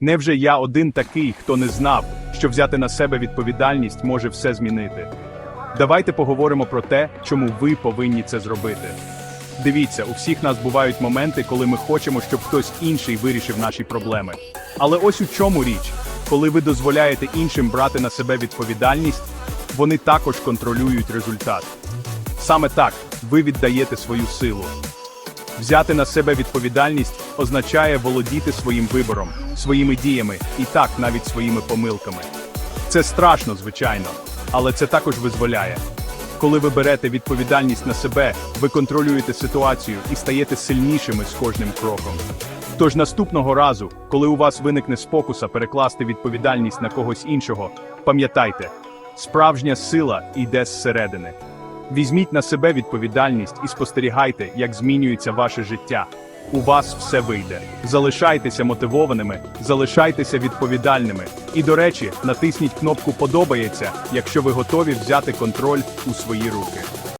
Невже я один такий, хто не знав, що взяти на себе відповідальність може все змінити? Давайте поговоримо про те, чому ви повинні це зробити. Дивіться, у всіх нас бувають моменти, коли ми хочемо, щоб хтось інший вирішив наші проблеми. Але ось у чому річ, коли ви дозволяєте іншим брати на себе відповідальність, вони також контролюють результат. Саме так ви віддаєте свою силу. Взяти на себе відповідальність означає володіти своїм вибором, своїми діями і так навіть своїми помилками. Це страшно, звичайно, але це також визволяє. Коли ви берете відповідальність на себе, ви контролюєте ситуацію і стаєте сильнішими з кожним кроком. Тож наступного разу, коли у вас виникне спокуса перекласти відповідальність на когось іншого, пам'ятайте, справжня сила йде зсередини. Візьміть на себе відповідальність і спостерігайте, як змінюється ваше життя. У вас все вийде. Залишайтеся мотивованими, залишайтеся відповідальними. І, до речі, натисніть кнопку Подобається, якщо ви готові взяти контроль у свої руки.